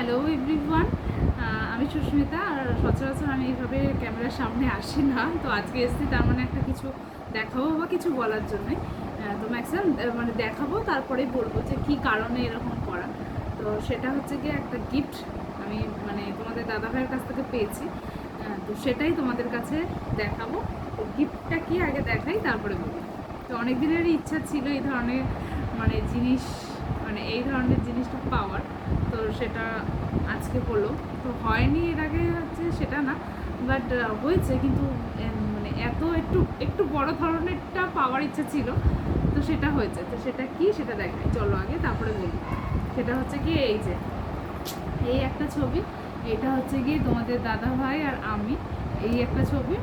Hello everyone আমি সুস্মিতা, আর সচরাচর আমি এইভাবে ক্যামেরার সামনে আসি না। তো আজকে এসেছি তার মানে একটা কিছু দেখাবো বা কিছু বলার জন্যে। তো ম্যাক্সিমাম মানে দেখাবো, তারপরে বলব যে কি কারণে এরকম করা। তো সেটা হচ্ছে গিয়ে একটা গিফট আমি মানে তোমাদের দাদা ভাইয়ের কাছ থেকে পেয়েছি। তো সেটাই তোমাদের কাছে দেখাবো। তো গিফটটা কি আগে দেখাই, তারপরে বলি তো অনেক দিনেরই ইচ্ছা ছিল এই ধরনের মানে জিনিস মানে এই ধরনের জিনিসটা পাওয়ার। তো সেটা আজকে হলো। তো হয়নি এর আগে হচ্ছে সেটা না বাট হয়েছে কিন্তু মানে এত একটু একটু বড় ধরনেরটা পাওয়ার ইচ্ছা ছিল, তো সেটা হয়েছে। তো সেটা কি সেটা দেখাই। চলো আগে, তারপরে বলি। সেটা হচ্ছে কি, এই যে, এই একটা ছবি, এটা হচ্ছে গিয়ে তোমাদের দাদা ভাই আর আমি, এই একটা ছবি।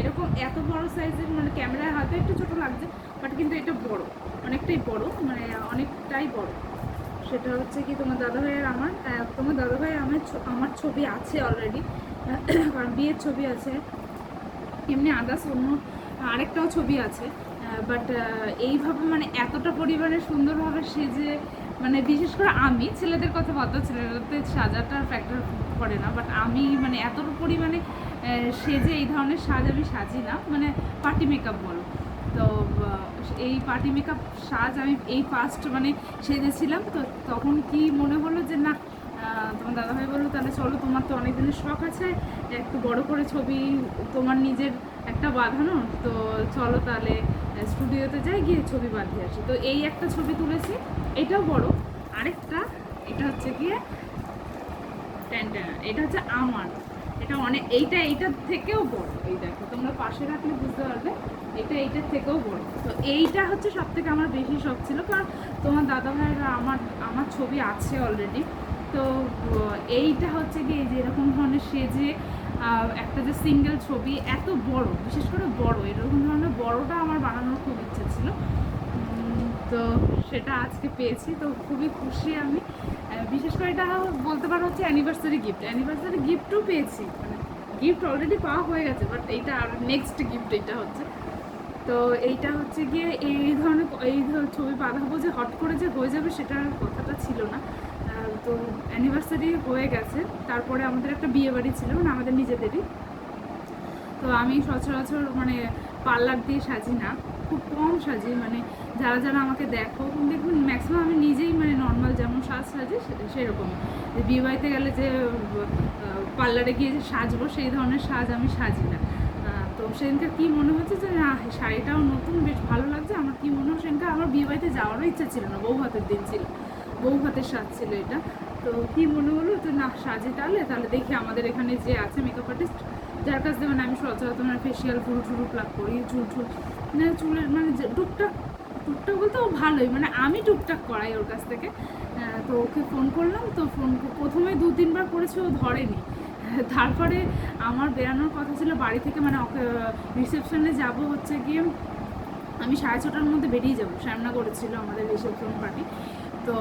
এরকম এত বড় সাইজের মানে ক্যামেরায় হাতে একটু ছোট লাগছে বাট কিন্তু এটা বড়, অনেকটাই বড় মানে অনেকটাই বড়। সেটা হচ্ছে কি তোমার দাদা ভাইয়ের আমার তোমার দাদা ভাই আমার আমার ছবি আছে অলরেডি কারণ বিয়ের ছবি আছে। এমনি আদার্স অন্য আরেকটাও ছবি আছে বাট এইভাবে মানে এতটা পরিমাণে সুন্দরভাবে সেজে মানে বিশেষ করে আমি ছেলেদের কথা দাও, ছেলেদের সাজাটা ফ্যাক্টর করে না বাট আমি মানে এতটা পরিমাণে সেজে এই ধরনের সাজ আমি সাজি না মানে পার্টি মেকআপ বলো। তো এই পার্টি মেকআপ সাজ আমি এই ফার্স্ট মানে সেজেছিলাম। তো তখন কি মনে হলো যে না তোমার দাদাভাই বলল, তাহলে চলো, তোমার তো অনেক দিনের শখ আছে, একটু বড় করে ছবি, তোমার নিজের একটা বাঁধানো, তো চলো তাহলে স্টুডিওতে যাই, গিয়ে ছবি বাঁধিয়ে আসি। তো এই একটা ছবি তুলেছি, এটাও বড়। আরেকটা, এটা হচ্ছে গিয়ে। এটা হচ্ছে আমার। এটা অনেক, এইটা, এইটার থেকেও বড়, এই দেখো, তোমরা পাশে রাখলে বুঝতে পারবে, এটা এইটার থেকেও বড়। তো এইটা হচ্ছে সব থেকে আমার বেশি শখ ছিল, কারণ তোমার দাদা ভাইয়েরা আমার আমার ছবি আছে অলরেডি তো এইটা হচ্ছে কি যে এরকম ধরনের সেজে একটা যে সিঙ্গেল ছবি, এত বড়, বিশেষ করে বড়, এরকম ধরনের বড়টা আমার বানানোর খুব ইচ্ছে ছিল। তো সেটা আজকে পেয়েছি, তো খুবই খুশি আমি। বিশেষ করে এটা বলতে পারো হচ্ছে অ্যানিভার্সারি গিফট অ্যানিভার্সারি গিফটও পেয়েছি মানে গিফট অলরেডি পাওয়া হয়ে গেছে বাট এইটা আর নেক্সট গিফট এটা হচ্ছে। তো এইটা হচ্ছে গিয়ে এই ধরনের এই ধর- ছবি বাঁধাবো যে হট করে যে হয়ে যাবে সেটার কথাটা ছিল না। তো অ্যানিভার্সারি হয়ে গেছে, তারপরে আমাদের একটা বিয়ে বাড়ি ছিল মানে আমাদের নিজেদেরই। তো আমি সচরাচর মানে পার্লার দিয়ে সাজি না, খুব কম সাজি মানে যারা যারা আমাকে দেখো, দেখুন ম্যাক্সিমাম আমি নিজেই মানে নর্মাল যেমন সাজ সাজি সেরকম। বিয়ে বাড়িতে গেলে যে পার্লারে গিয়ে যে সাজবো, সেই ধরনের সাজ আমি সাজি না। তো সেদিনকে কী মনে হচ্ছে যে, না শাড়িটাও নতুন, বেশ ভালো লাগছে। আমার কী মনে হয় সেদিনকে আমার বিয়ে বাড়িতে যাওয়ারও ইচ্ছা ছিল না, বউ হাতের দিন ছিল, বউ হাতের সাজ ছিল এটা। তো কী মনে হলো তো না, সাজে তাহলে তাহলে দেখি আমাদের এখানে যে আছে মেকআপ আর্টিস্ট যার কাছ থেকে মানে আমি সচরাচর মানে ফেসিয়াল ফুল টুল প্লাক করি, চুল টুল মানে চুলের মানে টুকটাক টুকটাক বলতে ও ভালোই মানে আমি টুকটাক করাই ওর কাছ থেকে। তো ওকে ফোন করলাম, তো ফোন প্রথমে দু তিনবার করেছে, ও ধরেনি। তারপরে আমার বেরানোর কথা ছিল, বাড়ি থেকে মানে রিসেপশনে যাব হচ্ছে গিয়ে, আমি সাড়ে ছটার মধ্যে বেরিয়ে যাব। শ্যামনা করেছিল আমাদের রিসেপশন পার্টি তো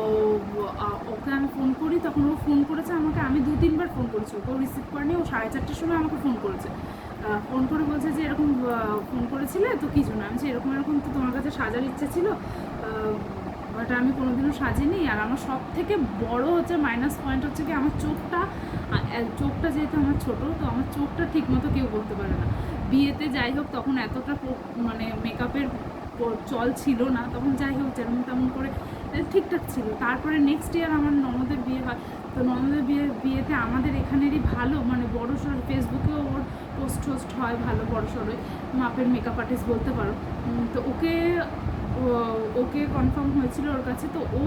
ওকে আমি ফোন করি, তখন ও ফোন করেছে আমাকে, আমি দু, তিনবার ফোন করেছি, ওকে রিসিভ করেনি, ও সাড়ে চারটের সময় আমাকে ফোন করেছে। ফোন করে বলছে যে এরকম ফোন করেছিলে? তো কিছু না আমি যে এরকম এরকম তো তোমার কাছে সাজার ইচ্ছা ছিল বাট আমি কোনোদিনও সাজিনি। আর আমার সব থেকে বড় হচ্ছে মাইনাস পয়েন্ট হচ্ছে কি, আমার চোখটা চোখটা যেহেতু আমার ছোট, তো আমার চোখটা ঠিক মতো কেউ করতে পারে না। বিয়েতে যাই হোক, তখন এতটা মানে মেকআপের চল ছিল না, তখন যাই হোক যেরকম তেমন করে ঠিকঠাক ছিল। তারপরে নেক্সট ইয়ার আমার ননদের বিয়ে হয়। তো ননদের বিয়ে, বিয়েতে আমাদের এখানেরই ভালো মানে বড় সড়ো ফেসবুকেও ওর পোস্ট টোস্ট হয় ভালো, বড় সড়োই। মাপের মেকআপ আর্টিস্ট বলতে পারো। তো ওকে ওকে কনফার্ম হয়েছিল ওর কাছে। তো ও,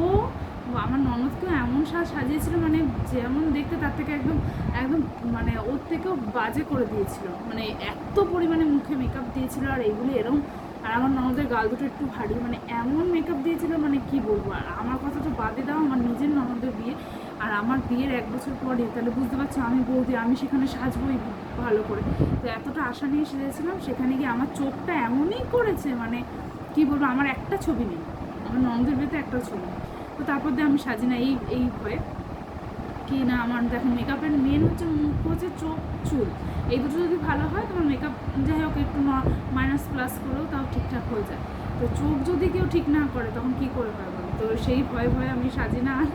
আমার ননদকেও এমন সাজ সাজিয়েছিল মানে যেমন দেখতে তার থেকে একদম একদম মানে ওর থেকেও বাজে করে দিয়েছিল। মানে এত পরিমাণে মুখে মেকআপ দিয়েছিল আর এগুলি এরকম আর আমার ননদের গাল দুটো একটু ভারী মানে এমন মেকআপ দিয়েছিল মানে কি বলব, আর আমার কথা তো বাদে দাও, আমার নিজের ননদের বিয়ে, আর আমার বিয়ের এক বছর পরে তাহলে বুঝতে পারছ, আমি বৌদি, আমি সেখানে সাজবোই ভালো করে। তো এতটা আশা নিয়ে সেজেছিলাম, সেখানে গিয়ে আমার চোখটা এমনই করেছে মানে কি বলব, আমার একটা ছবি নেই, আমার ননদের বিয়েতে একটা ছবি তো তারপর দিয়ে আমি সাজি না, এই এই ভয়ে। কি না, আমার দেখো মেকআপের মেন হচ্ছে মুখ হচ্ছে চোখ, চুল। এই দুটো যদি ভালো হয়, তোমার মেকআপ যাই হোক একটু মাইনাস প্লাস করেও তাও ঠিকঠাক হয়ে যায়। তো চোখ যদি কেউ ঠিক না করে, তখন কি করে হয় বলো তো সেই ভয়ে ভয়ে আমি সাজি না আর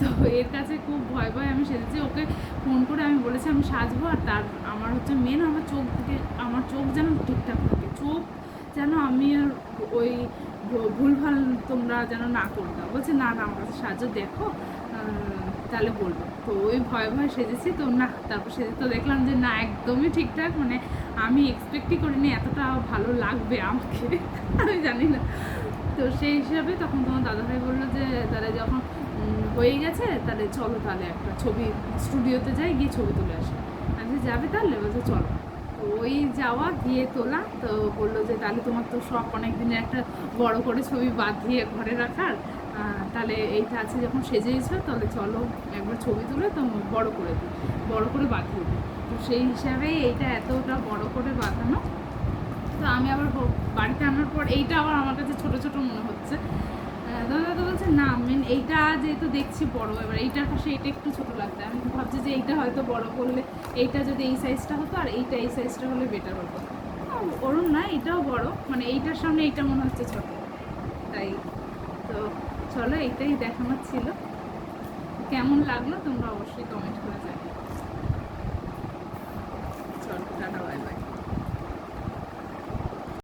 তো এর কাছে খুব ভয় ভয় আমি সেজেছি। ওকে ফোন করে আমি বলেছি, আমি সাজবো আর তার আমার হচ্ছে মেন আমার চোখ থেকে আমার চোখ যেন ঠিকঠাক থাকে। চোখ যেন আমি আর ওই ভুলভাল তোমরা যেন না করে দাও। বলছে, না না, আমার কাছে সাহায্য দেখো। তাহলে বলব। তো ওই ভয় ভয় সেজেছি, তো না, তারপর সেজে তো দেখলাম যে না, একদমই ঠিকঠাক মানে আমি এক্সপেক্টই করিনি এতটা ভালো লাগবে আমাকে, আমি জানি না। তো সেই হিসাবে তখন তোমার দাদাভাই বলল যে তাহলে যখন হয়ে গেছে, তাহলে চলো তাহলে একটা ছবি স্টুডিওতে যাই, গিয়ে ছবি তুলে আসি। আমি যাবে তাহলে? বলছে, চলো। ওই যাওয়া গিয়ে তোলা, তো বলল যে, তাহলে তোমার তো শখ অনেক দিনের একটা বড় করে ছবি বাদ দিয়ে ঘরে রাখার। তাহলে এইটা আছে যখন সেজেইছো তাহলে চলো একবার ছবি তুলে তো বড় করে দিই। বড় করে বাঁধিয়ে দিই। তো সেই হিসাবে এইটা এতটা বড় করে বাঁধানো। তো আমি আবার বাড়িতে আনার পর এইটা আবার আমার কাছে ছোট ছোট মনে হচ্ছে। দাদা দাদা বলছে, না মেন এইটা যেহেতু দেখছি বড়, এবার এইটার পাশে এটা একটু ছোট লাগবে। আমি ভাবছি যে এইটা হয়তো বড় করলে এইটা যদি এই সাইজটা হতো, আর এইটা এই সাইজটা হলে বেটার হতো। ওরম না, এটাও বড়। মানে এইটার সামনে এইটা মনে হচ্ছে ছোট। তাই তো চলো এইটাই দেখানোর ছিল। কেমন লাগল তোমরা অবশ্যই কমেন্ট করে জানিও। চলো টাটা বাই।